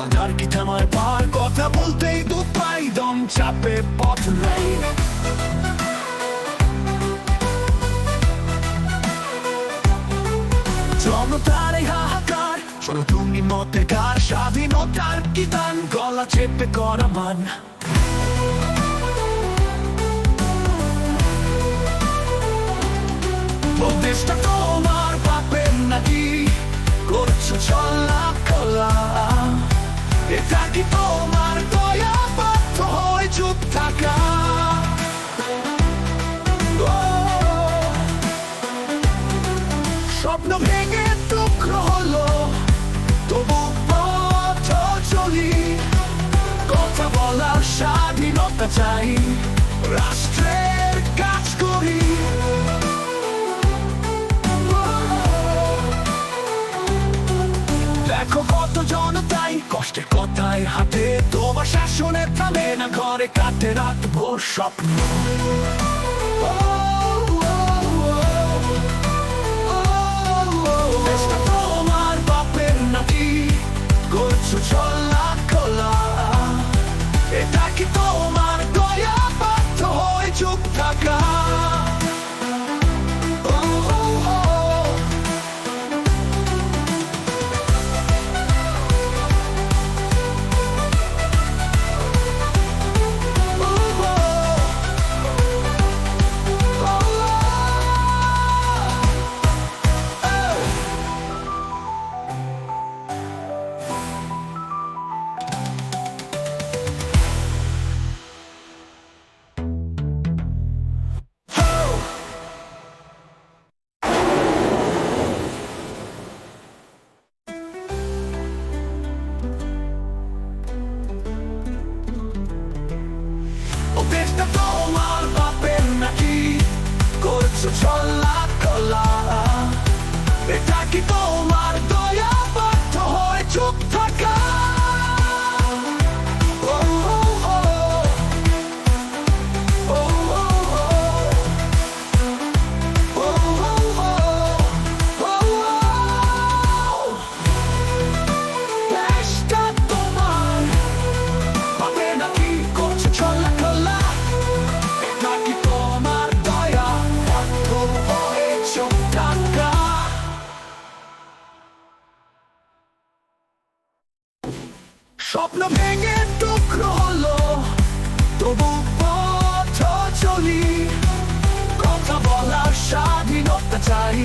হাজার কি থামায় পার? কথা বলতেই পাই দম চাপে পথ নেই। জনতার হাহাকার, শোনো তুমি মতে কার? স্বাধীনতার কি দান? গলা চেপে করা মান। দেশটা স্বাধীনতা চাই। রাষ্ট্রের কাজ করি। দেখো কত জনতাই কষ্টের কথায় হাতে। তোমার শাসনে থামে না, ঘরে কাটে ভোর স্বপ্ন। করছ চলা কলা এটা কি স্বপ্ন ভেঙে টুকরো হলো তবু পথ চলি। কথা বলার স্বাধীনতা চাই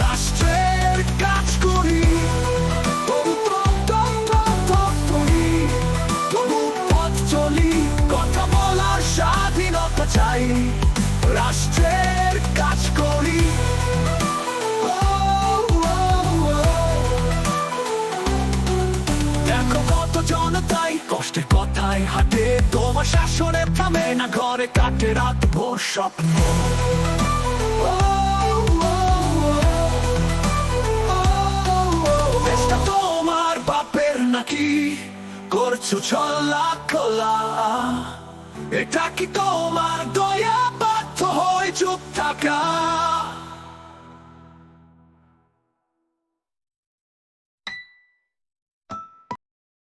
রাষ্ট্রের হাতে। তোমার শাসনে থামে না, ঘরে কাটে রাত ভোর স্বপ্ন। তোমার বাপের নাকি? করছ চলা খোলা। এটা কি তোমার দয়া বাধ্য হয়? চুপ থাকা।